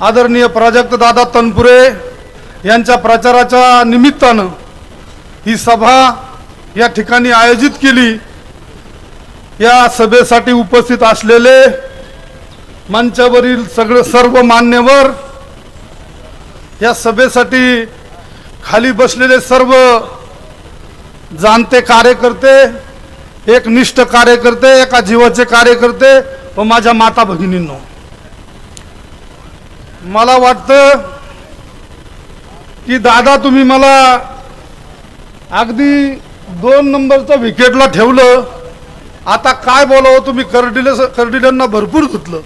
आदरणीय प्राजक्त दादा तनपुरे यांच्या प्रचाराच्या निमित्तानं ही सभा या ठिकाणी आयोजित केली. या सभेसाठी उपस्थित असलेले मंचावरील सगळे सर्व मान्यवर या सभेसाठी खाली बसलेले सर्व जाणते कार्यकर्ते एक निष्ठ कार्यकर्ते एका जीवाचे कार्यकर्ते व माझ्या माता भगिनींनो मला वाटतं की दादा तुम्ही मला अगदी दोन नंबरचं विकेटला ठेवलं. आता काय बोलावं तुम्ही कर्डिले कर्डिलांना भरपूर धुतलं.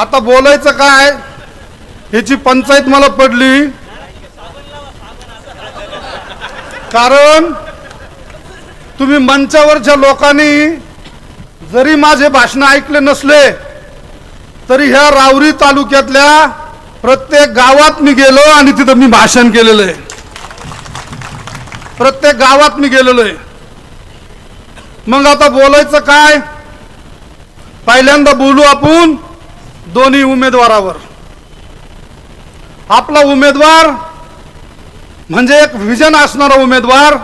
आता बोलायचं काय? ह्याची पंचायत मला पडली. कारण तुम्ही मंचावरच्या लोकांनी जरी माझे भाषण ऐकले नसले तरी ह्या रावरी तालुक्यातल्या प्रत्येक गावात मी गेलो आणि तिथं मी भाषण केलेलं आहे. प्रत्येक गावात मी गेलेलो आहे. मग आता बोलायचं काय? पहिल्यांदा बोलू आपण दोन्ही उमेदवारावर. आपला उमेदवार म्हणजे एक विजन असणारा उमेदवार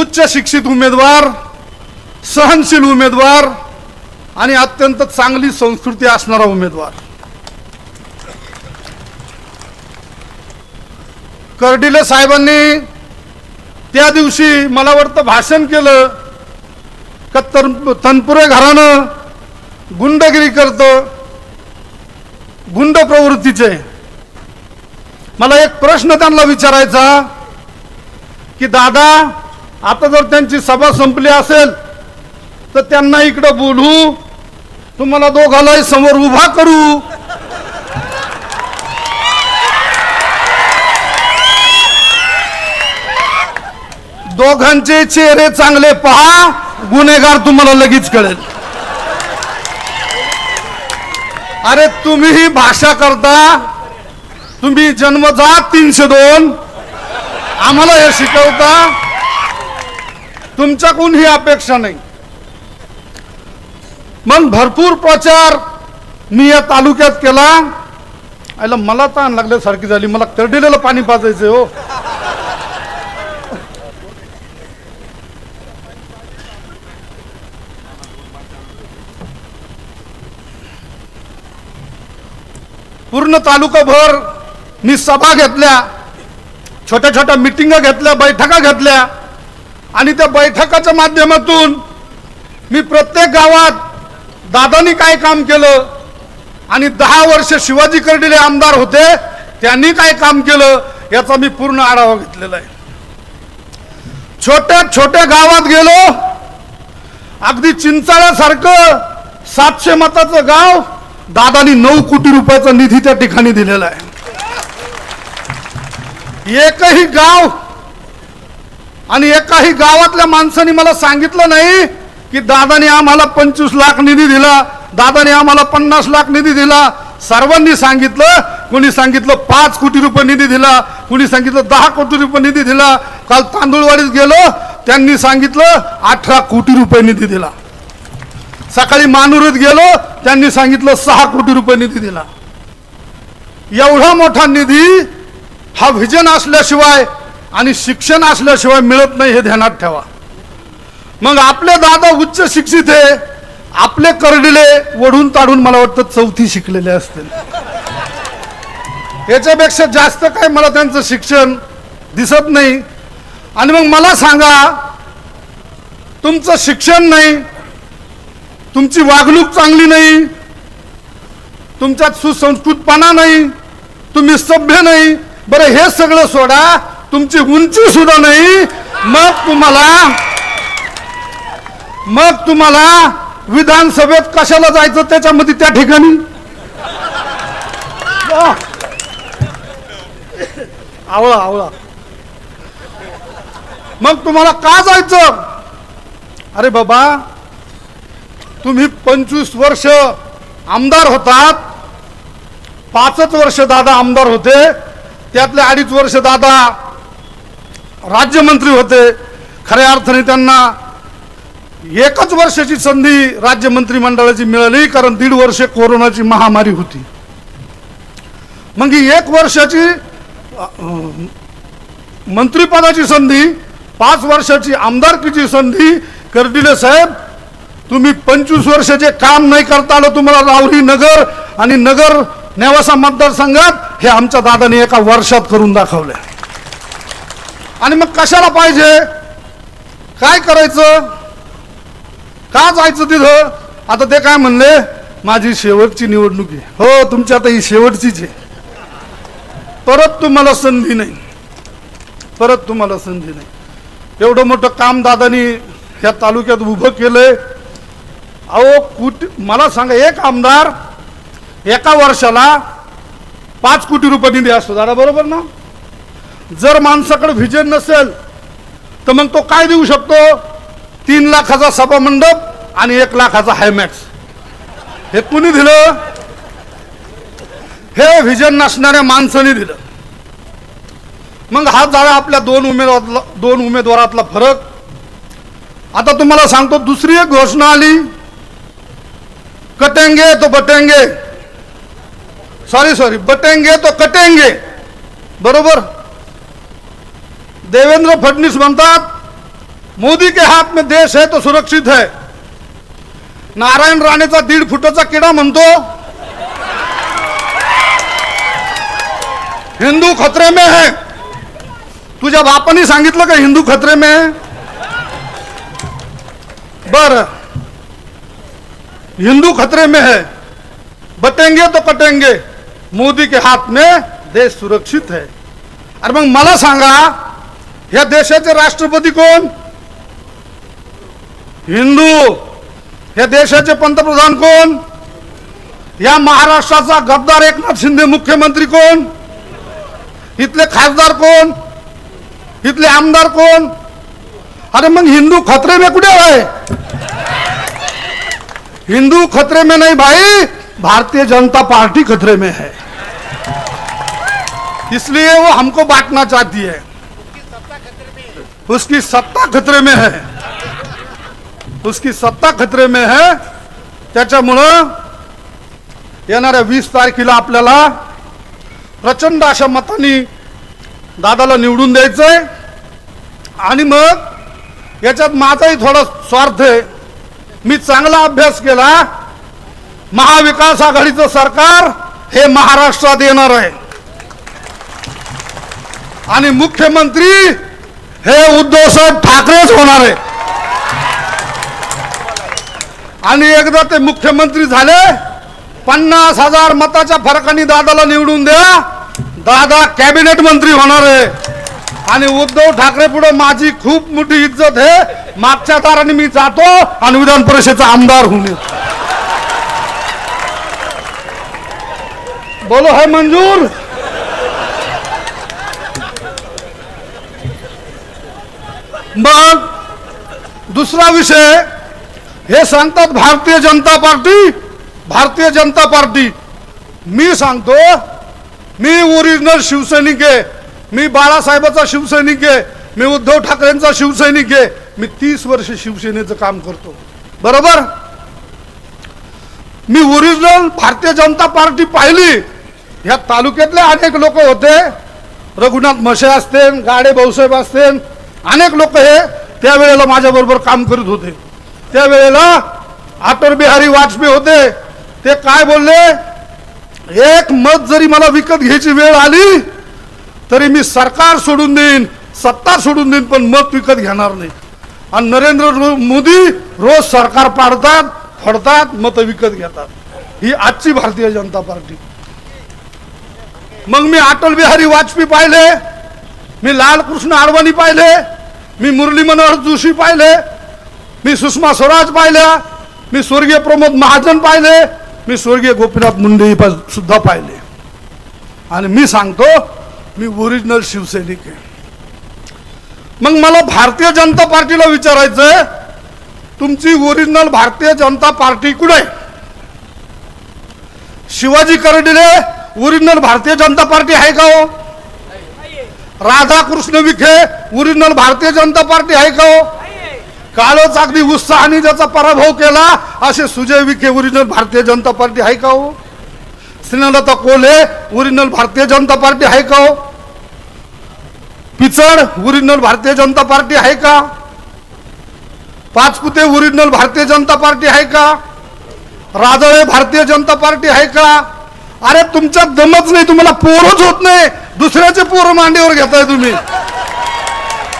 उच्च शिक्षित उमेदवार सहनशील उमेदवार आणि अत्यंत चांगली संस्कृती असणारा उमेदवार. कर्डिले साहेबांनी त्या दिवशी मला वाटतं भाषण केलं का तर तनपुरे घरानं गुंडगिरी करतं गुंड प्रवृत्तीचे. मला एक प्रश्न त्यांना विचारायचा की दादा आता जर त्यांची सभा संपली असेल तर त्यांना इकडं बोलू. तुम्हाला दोघालाही समोर उभा करू. दोघांचे चेहरे चांगले पहा गुन्हेगार तुम्हाला लगेच कळेल. अरे तुम्ही ही भाषा करता. तुम्ही जन्मजात तीनशे दोन. आम्हाला हे शिकवता. तुमच्याकडून ही अपेक्षा नाही. मग भरपूर प्रचार मी या तालुक्यात केला. आयला मला ताण लागल्यासारखी झाली. मला तरडिलेलं पाणी पाजायचं हो. पूर्ण तालुकाभर मी सभा घेतल्या. छोट्या छोट्या मिटिंगा घेतल्या बैठका घेतल्या. आणि त्या बैठकाच्या माध्यमातून मी प्रत्येक गावात दादानी काय काम केलं? आणि दहा वर्ष शिवाजी कर्डिले आमदार होते त्यांनी काय काम केलं? याचा मी पूर्ण आढावा घेतलेला आहे. छोट्या छोट्या गावात गेलो. अगदी चिंचाळ्यासारखं सातशे मताचं गाव दादानी नऊ कोटी रुपयाचा निधी त्या ठिकाणी दिलेला आहे. एकही गाव आणि एकाही गावातल्या माणसाने मला सांगितलं नाही की दादाने आम्हाला पंचवीस लाख निधी दिला दादाने आम्हाला पन्नास लाख निधी दिला. सर्वांनी सांगितलं कोणी सांगितलं पाच कोटी रुपये निधी दिला कोणी सांगितलं दहा कोटी रुपये निधी दिला. काल तांदूळवाडीत गेलो त्यांनी सांगितलं अठरा कोटी रुपये निधी दिला. सकाळी मानुरीत गेलो त्यांनी सांगितलं सहा कोटी रुपये निधी दिला. एवढा मोठा निधी हा व्हिजन असल्याशिवाय आणि शिक्षण असल्याशिवाय मिळत नाही हे ध्यानात ठेवा. मग आपले दादा उच्च शिक्षित आहे. आपले करडिले वढून ताडून मला वाटतं चौथी शिकलेले असतील. याच्यापेक्षा जास्त काय मला त्यांचं शिक्षण दिसत नाही. आणि मग मला सांगा तुमचं शिक्षण नाही तुमची वागणूक चांगली नाही तुमच्यात सुसंस्कृतपणा नाही तुम्ही सभ्य नाही. बरं हे सगळं सोडा. तुमची उंची सुद्धा नाही. मग तुम्हाला मग तुम्हाला विधानसभेत कशाला जायचं त्याच्यामध्ये त्या ठिकाणी. आवळा आवळा. मग तुम्हाला का जायचं? अरे बाबा तुम्ही पंचवीस वर्ष आमदार होतात. पाचच वर्ष दादा आमदार होते. त्यातले अडीच वर्ष दादा राज्यमंत्री होते. खऱ्या अर्थाने त्यांना एकच वर्षाची संधी राज्य मंत्रिमंडळाची मिळाली कारण दीड वर्ष कोरोनाची महामारी होती. मग ही एक वर्षाची मंत्रीपदाची मंत्रिपदाची संधी पाच वर्षाची आमदारकीची संधी कर्डिले साहेब तुम्ही पंचवीस वर्षाचे काम नाही करता आलं तुम्हाला रावरी नगर आणि नगर नेवासा मतदारसंघात हे आमच्या दादाने एका वर्षात करून दाखवलं आणि मग कशाला पाहिजे? काय करायचं? का जायचं तिथं? आता ते काय म्हणले? माझी शेवटची निवडणूक आहे. हो तुमची आता ही शेवटचीच आहे. परत तुम्हाला संधी नाही. परत तुम्हाला संधी नाही. एवढं मोठं काम दादानी ह्या तालुक्यात उभं केलंय. अहो कुठ मला सांगा एक आमदार एका वर्षाला पाच कोटी रुपये निधी असतो. दादा बरोबर ना? जर माणसाकडे व्हिजन नसेल तर मग तो काय देऊ शकतो? तीन लाखाचा सभा मंडप आणि एक लाखाचा हायमॅक्स. हे कुणी दिलं? हे व्हिजन नसणाऱ्या माणसाने दिलं. मग हा झाला आपल्या दोन उमेदवारातला दोन उमेदवारातला फरक. आता तुम्हाला सांगतो दुसरी एक घोषणा आली. कटेंगे तो बटेंगे. सॉरी सॉरी बटेंगे तो कटेंगे. बरोबर? देवेंद्र फडणवीस म्हणतात मोदी के हात में देश है तो सुरक्षित है। नारायण राणेचा दीड फुटाचा किडा म्हणतो हिंदू खतरे में है। तुझ्या बापाने सांगितलं का हिंदू खतरे में है? बर। हिंदू खतरे में है। बटेंगे तो कटेंगे मोदी के हाथ में देश सुरक्षित है। अरे मग मला सांगा या देशाचे राष्ट्रपती कोण? हिंदू या देशाचे पंतप्रधान कोण? या महाराष्ट्राचा गद्दार एकनाथ शिंदे मुख्यमंत्री कोण? इथले खासदार कोण? इथले आमदार कोण? अरे मग हिंदू खतरे में कुठे आहे? हिंदू खतरे में नहीं भाई, भारतीय जनता पार्टी खतरे में है। इसलिए वो हमको बांटना चाहती है। उसकी सत्ता खतरे में है। उसकी सत्ता खतरे में है। त्याच्यामुळं येणाऱ्या वीस तारखेला आपल्याला प्रचंड अशा मतांनी दादाला निवडून द्यायचंय. आणि मग याच्यात माझाही थोडा स्वार्थ आहे. मी चांगला अभ्यास केला. महाविकास आघाडीचं सरकार हे महाराष्ट्रात येणार आहे. आणि मुख्यमंत्री हे उद्धव साहेब ठाकरेच होणार आहे. आणि एकदा ते मुख्यमंत्री झाले पन्नास हजार मताच्या फरकाने दादाला निवडून द्या. दादा कॅबिनेट मंत्री होणार आहे. आणि उद्धव ठाकरे पुढे माझी खूप मोठी इज्जत आहे. मागच्या दाराने मी जातो आणि विधान परिषदेचा आमदार होऊन बोलो है मंजूर. मग दुसरा विषय हे सांगतात भारतीय जनता पार्टी भारतीय जनता पार्टी. मी सांगतो मी ओरिजिनल शिवसैनिक आहे. मी बाळासाहेबाचा शिवसैनिक आहे. मी उद्धव ठाकरेंचा शिवसैनिक आहे. मी तीस वर्ष शिवसेनेचं काम करतो. बरोबर? मी ओरिजिनल भारतीय जनता पार्टी पाहिली. ह्या तालुक्यातले अनेक लोक होते. रघुनाथ मशे असते गाडे भाऊसाहेब असते अनेक लोक हे त्यावेळेला माझ्याबरोबर काम करत होते. त्यावेळेला अटल बिहारी वाजपेयी होते. ते काय बोलले? एक मत जरी मला विकत घ्यायची वेळ आली तरी मी सरकार सोडून देईन सत्ता सोडून देईन पण मत विकत घेणार नाही. आणि नरेंद्र मोदी रोज सरकार पाडतात फडतात मत विकत घेतात. ही आजची भारतीय जनता पार्टी. मग मी अटल बिहारी वाजपेयी पाहिले मी लालकृष्ण अडवाणी पाहिले मी मुरली मनोहर जोशी पाहिले मी सुषमा स्वराज पाहिल्या मी स्वर्गीय प्रमोद महाजन पाहिले मी स्वर्गीय गोपीनाथ मुंडे सुद्धा पाहिले. आणि मी सांगतो मी ओरिजिनल शिवसैनिक आहे. मग मला भारतीय जनता पार्टीला विचारायचं तुमची ओरिजिनल भारतीय जनता पार्टी कुठे आहे? शिवाजी करडीले ओरिजिनल भारतीय जनता पार्टी आहे का हो? राधाकृष्ण विखे ओरिजिनल भारतीय जनता पार्टी आहे का हो? कालच अगदी उत्साहाने ज्याचा पराभव केला. असे सुजय विखे ओरिजिनल भारतीय जनता पार्टी आहे का हो? श्रीनलता कोल्हे ओरिजिनल भारतीय जनता पार्टी आहे का हो? पिचड ओरिजिनल भारतीय जनता पार्टी आहे का? पाचपुते ओरिजिनल भारतीय जनता पार्टी आहे का? राजळे भारतीय जनता पार्टी आहे का? अरे तुमच्या दमच नाही तुम्हाला पोरच होत नाही. दुसऱ्याचे पोरं मांडीवर घेताय तुम्ही.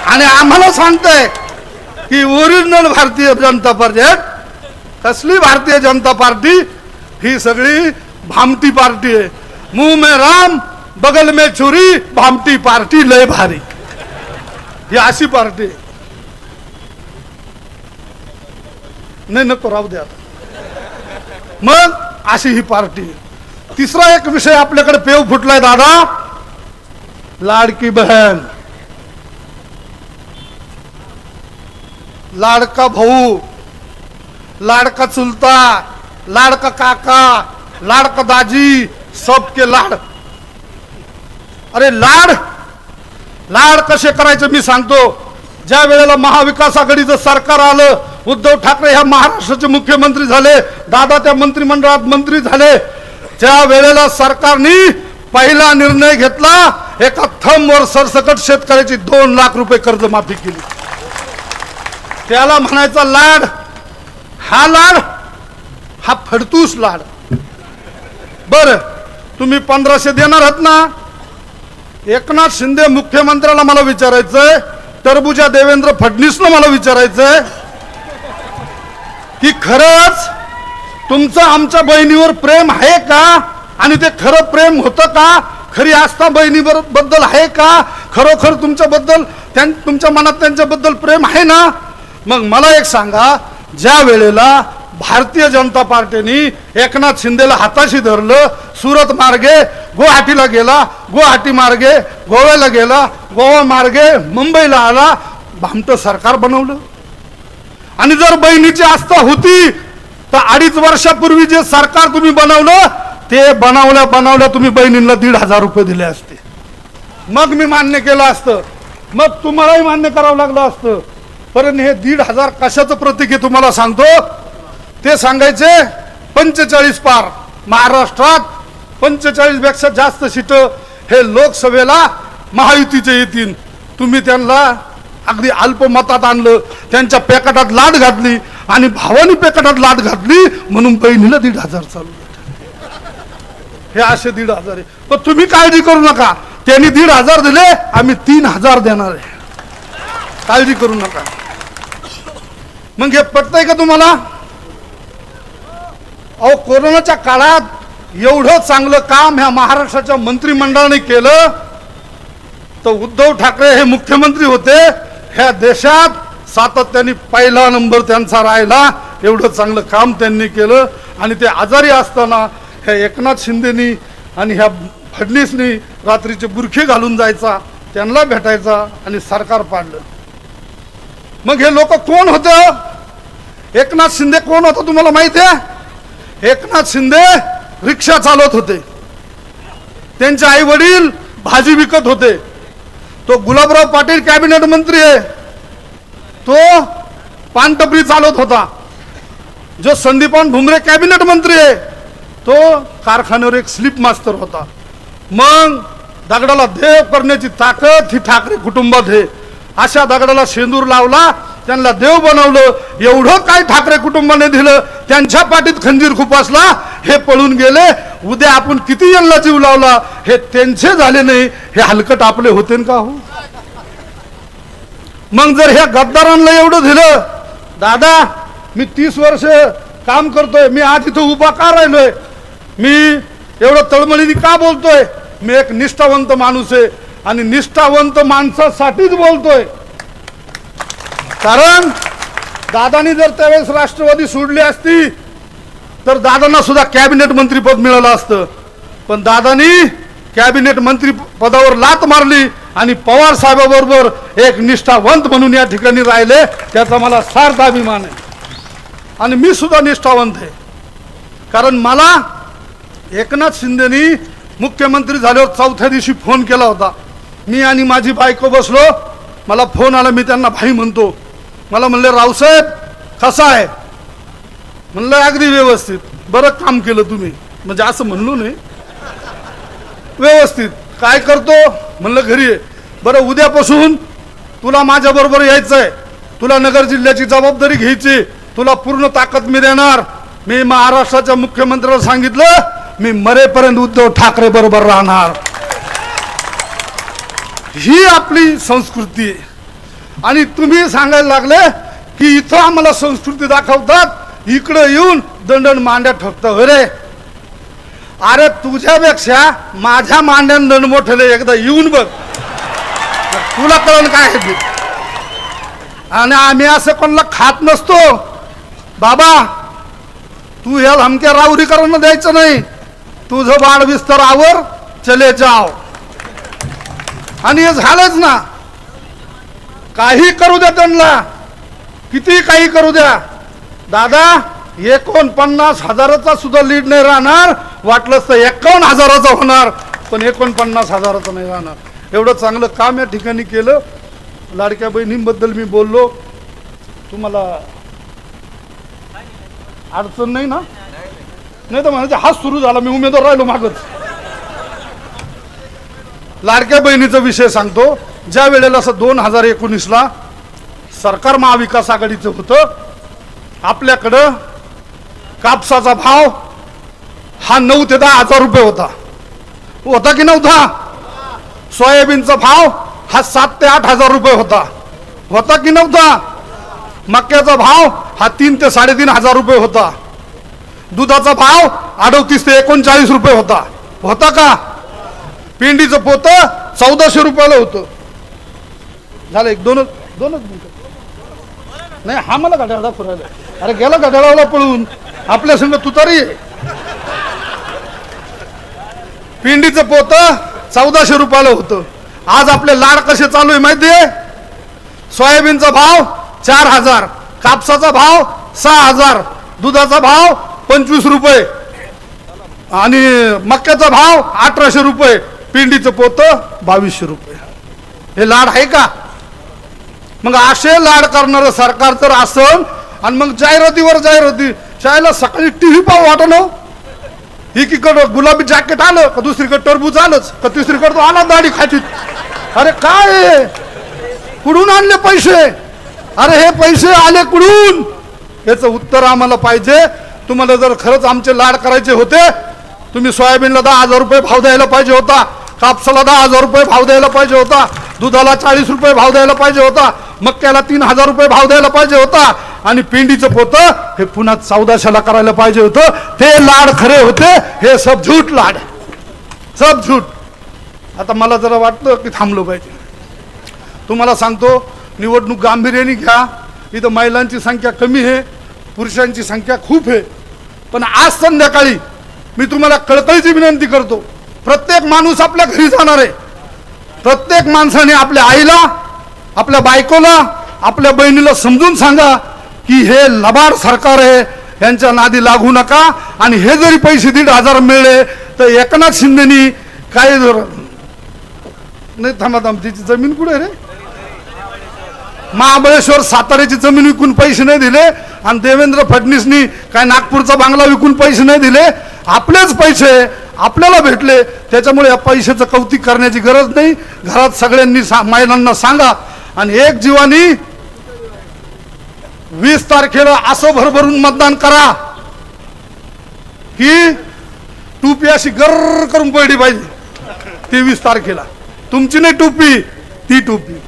आणि आम्हाला सांगताय की ओरिजिनल भारतीय जनता पार्टी आहे. कसली भारतीय जनता पार्टी? ही सगळी भामटी पार्टी आहे. मुंह में राम बगल में छुरी भामटी पार्टी लय भारी. ही अशी पार्टी आहे. नाही नको राहू द्या मग अशी ही पार्टी तिसरा एक विषय आपल्याकडे पेव फुटलाय दादा. लाडकी बहन लाडका भाऊ लाडका चुलता लाडका काका लाडका दाजी सबके लाड. अरे लाड लाड कसे करायचे मी सांगतो. ज्या वेळेला महाविकास आघाडीचं सरकार आलं उद्धव ठाकरे ह्या महाराष्ट्राचे मुख्यमंत्री झाले दादा त्या मंत्रिमंडळात मंत्री झाले त्या वेळेला सरकारने पहिला निर्णय घेतला एका थंबवर सरसकट शेतकऱ्याची दोन लाख रुपये कर्जमाफी केली. त्याला म्हणायचा लाड हा लाड हा फडतूस लाड. बर तुम्ही पंधराशे देणार आहात ना? एकनाथ शिंदे मुख्यमंत्र्याला मला विचारायचंय टरबुजा देवेंद्र फडणवीसला मला विचारायचंय की खरंच तुमचं आमच्या बहिणीवर प्रेम आहे का? आणि ते खरं प्रेम होतं का? खरी आस्था बहिणीवर बद्दल आहे का? खरोखर तुमच्याबद्दल त्यां तुमच्या मनात त्यांच्याबद्दल प्रेम आहे ना? मग मला एक सांगा ज्या वेळेला भारतीय जनता पार्टीने एकनाथ शिंदेला हाताशी धरलं सुरत मार्गे गुवाहाटीला गेला गुवाहाटी मार्गे गोव्याला गेला गोवा मार्गे मुंबईला आला भामटं सरकार बनवलं. आणि जर बहिणीची आस्था होती तर अडीच वर्षापूर्वी जे सरकार तुम्ही बनवलं ते बनवल्या बनवल्या तुम्ही बहिणींना दीड हजार रुपये दिले असते. मग मी मान्य केलं असतं. मग तुम्हालाही मान्य करावं लागलं असतं. पण हे दीड हजार कशाचं प्रतीक आहे तुम्हाला सांगतो? ते सांगायचे पंचेचाळीस पार. महाराष्ट्रात पंचेचाळीसपेक्षा जास्त सीट हे लोकसभेला महायुतीचे येतील. तुम्ही त्यांना अगदी अल्पमतात आणलं त्यांच्या पेकटात लाट घातली आणि भावानी पेकटात लाट घातली म्हणून बहिणीला दीड हजार चालू हे असे दीड हजार आहे. पण तुम्ही काळजी करू नका. त्यांनी दीड हजार दिले आम्ही तीन हजार देणार आहे. काळजी करू नका. मग हे पटतंय का तुम्हाला? अहो कोरोनाच्या काळात एवढं चांगलं काम ह्या महाराष्ट्राच्या मंत्रिमंडळाने केलं तर उद्धव ठाकरे हे मुख्यमंत्री होते. ह्या देशात सातत्याने पहिला नंबर त्यांचा राहिला. एवढं चांगलं काम त्यांनी केलं. आणि ते आजारी असताना ह्या एकनाथ शिंदेनी आणि ह्या फडणीसनी रात्रीचे बुरखे घालून जायचा त्यांना भेटायचा आणि सरकार पाडलं. मग हे लोक कोण होत? एकनाथ शिंदे कोण होतं तुम्हाला माहिती आहे? एकनाथ शिंदे रिक्षा चालवत होते. त्यांचे आई वडील भाजी विकत होते. तो गुलाबराव पाटील कॅबिनेट मंत्री आहे. तो पानटपरी चालवत होता. जो संदीपान भुमरे कॅबिनेट मंत्री आहे तो कारखान्यावर एक स्लिप मास्तर होता. मग दगडाला देव करण्याची ताकद ही ठाकरे कुटुंबात आहे. अशा दगडाला शेंदूर लावला त्यांना देव बनवलं एवढं काय ठाकरे कुटुंबाने दिलं त्यांच्या पाठीत खंजीर खुपासला हे पळून गेले उद्या आपण किती यांना जीव लावला हे त्यांचे झाले नाही हे हलकट आपले होते का हो? मग जर ह्या गद्दारांना एवढं दिलं दादा मी तीस वर्ष काम करतोय मी आज इथं उभा का राहिलोय? मी एवढं तळमळीने का बोलतोय? मी एक निष्ठावंत माणूस आहे आणि निष्ठावंत माणसासाठीच बोलतोय. कारण दादानी जर त्यावेळेस राष्ट्रवादी सोडली असती तर दादांना सुद्धा कॅबिनेट मंत्रीपद मिळालं असतं. पण दादानी कॅबिनेट मंत्री पदावर लात मारली आणि पवार साहेबाबरोबर एक निष्ठावंत म्हणून या ठिकाणी राहिले त्याचा मला सार्थ अभिमान आहे. आणि मी सुद्धा निष्ठावंत आहे. कारण मला एकनाथ शिंदेनी मुख्यमंत्री झाल्यावर चौथ्या दिवशी फोन केला होता. मी आणि माझी बायको बसलो. मला फोन आला मी त्यांना भाई म्हणतो. मला म्हणले रावसाहेब कसा आहे? म्हणलं अगदी व्यवस्थित. बरं काम केलं तुम्ही. म्हणजे असं म्हणलो नाही व्यवस्थित. काय करतो? म्हणलं घरी आहे. बरं उद्यापासून तुला माझ्याबरोबर यायचं आहे. तुला नगर जिल्ह्याची जबाबदारी घ्यायची. तुला पूर्ण ताकद मी देणार. मी महाराष्ट्राच्या मुख्यमंत्र्याला सांगितलं मी मरेपर्यंत उद्धव ठाकरे बरोबर राहणार. ही आपली संस्कृती. आहे आणि तुम्ही सांगायला लागले की इथं आम्हाला संस्कृती दाखवतात इकडं येऊन दंडन मांड्या ठोकता अरे अरे तुझ्यापेक्षा माझ्या मांड्यानं दंड मोठले एकदा येऊन बघ. तुला कळण काय आहे आणि आम्ही असं कोणाला खात नसतो. बाबा तू ह्या धमक्या राऊरीकरांना द्यायचं नाही. तुझं बाळ विस्तार आवर चले जाव. आणि हे झालंच ना. काही करू द्या त्यांना. किती काही करू द्या. दादा एकोणपन्नास हजाराचा सुद्धा लीड नाही राहणार. वाटलंच तर एकावन्न हजाराचा होणार पण एकोणपन्नास हजाराचा नाही राहणार. एवढं चांगलं काम या ठिकाणी केलं. लाडक्या बहिणींबद्दल मी बोललो. तुम्हाला अडचण नाही ना? नाही तर म्हणायचं हाच सुरू झाला मी उमेदवार राहिलो मागच. लाडक्या बहिणीचा विषय सांगतो. ज्या वेळेला असं दोन हजार एकोणीसला सरकार महाविकास आघाडीचं होतं आपल्याकडं कापसाचा भाव हा नऊ ते दहा हजार रुपये होता. होता की नव्हता? सोयाबीनचा भाव हा सात ते आठ हजार रुपये होता. होता की नव्हता? मक्याचा भाव हा तीन ते साडेतीन हजार रुपये होता. दुधाचा भाव अडतीस ते एकोणचाळीस रुपये होता. होता का? पिंडीचं पोत चौदाशे रुपयाला होतं. झालं एक दोनच दोनच मिनिटं. नाही हा मला गाड्याला फिरायला अरे गेला गाड्याला पळून. आपल्या संग तुतारी पिंडीचं पोत चौदाशे रुपयाला होतं. आज आपले लाड कसे चालू आहे माहितीये सोयाबीनचा भाव चार हजार कापसाचा भाव सहा हजार दुधाचा भाव पंचवीस रुपये आणि मक्याचा भाव अठराशे रुपये. पिंडीचं पोतं बावीसशे रुपये. हे लाड आहे का? मग असे लाड करणारं सरकार तर असन आणि मग जाहिरातीवर जाहिराती. शाळेला सकाळी टीव्ही पाहू वाटणं हो. एकीकडं गुलाबी जॅकेट आलं का दुसरीकडे टरबूज आलंच का तिसरीकडे तो आला दाढी खाची अरे काय कुठून आणले पैसे? अरे हे पैसे आले कुठून? याचं उत्तर आम्हाला पाहिजे. तुम्हाला जर खरंच आमचे लाड करायचे होते तुम्ही सोयाबीनला दहा हजार रुपये भाव द्यायला पाहिजे होता. कापसाला दहा हजार रुपये भाव द्यायला पाहिजे होता. दुधाला चाळीस रुपये भाव द्यायला पाहिजे होता. मक्याला तीन हजार रुपये भाव द्यायला पाहिजे होता. आणि पिंडीचं पोत हे पुन्हा चौदाशेला करायला पाहिजे होतं. ते लाड खरे होते. हे सब झूट लाड. सब झूट आता मला जरा वाटतं की थांबलो पाहिजे. तुम्हाला सांगतो निवडणूक गांभीर्याने घ्या. इथं महिलांची संख्या कमी आहे. पुरुषांची संख्या खूप आहे. पण आज संध्याकाळी मी तुम्हाला कळकळीची विनंती करतो. प्रत्येक माणूस आपल्या घरी जाणार आहे. प्रत्येक माणसाने आपल्या आईला आपल्या बायकोला आपल्या बहिणीला समजून सांगा की हे लबाड सरकार आहे यांच्या नादी लागू नका आणि हे जरी पैसे दीड हजार मिळले तर एकनाथ शिंदेनी काय जर- नाही थांबा थांब तिची जमीन कुठे रे? महाबळेश्वर साताऱ्याची जमीन विकून पैसे नाही दिले आणि देवेंद्र फडणवीसनी काय नागपूरचा बांगला विकून पैसे नाही दिले? आपलेच पैसे आपल्याला भेटले त्याच्यामुळे या पैशाचं कौतिक करण्याची गरज नाही. घरात सगळ्यांनी सा- महिलांना सांगा. आणि एक जीवानी वीस तारखेला असं भरभरून मतदान करा. की टोपी अशी गर्र करून पडली पाहिजे. तेवीस तारखेला. तुमची नाही टोपी ती टोपी.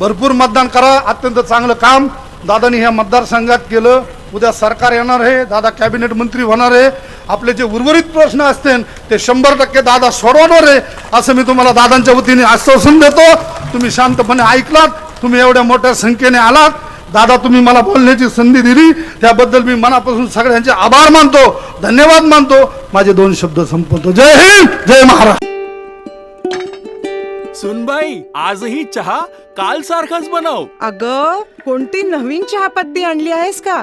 भरपूर मतदान करा. अत्यंत चांगलं काम. दादानी ह्या मतदारसंघात केलं. उद्या सरकार येणार आहे दादा कॅबिनेट मंत्री होणार आहे. आपले जे उर्वरित प्रश्न असतील ते शंभर टक्के दादा सोडवणार आहे असं मी तुम्हाला दादांच्या वतीने आश्वासन देतो. तुम्ही शांतपणे ऐकलात तुम्ही एवढ्या मोठ्या संख्येने आलात. दादा तुम्ही मला बोलण्याची संधी दिली. त्याबद्दल मी मनापासून सगळ्यांचे आभार मानतो धन्यवाद मानतो. माझे दोन शब्द संपवतो. जय हिंद जय महाराष्ट्र. सुनबाई आजही चहा काल सारखाच बनव. अग कोणती नवीन चहापत्ती आणली आहेस का?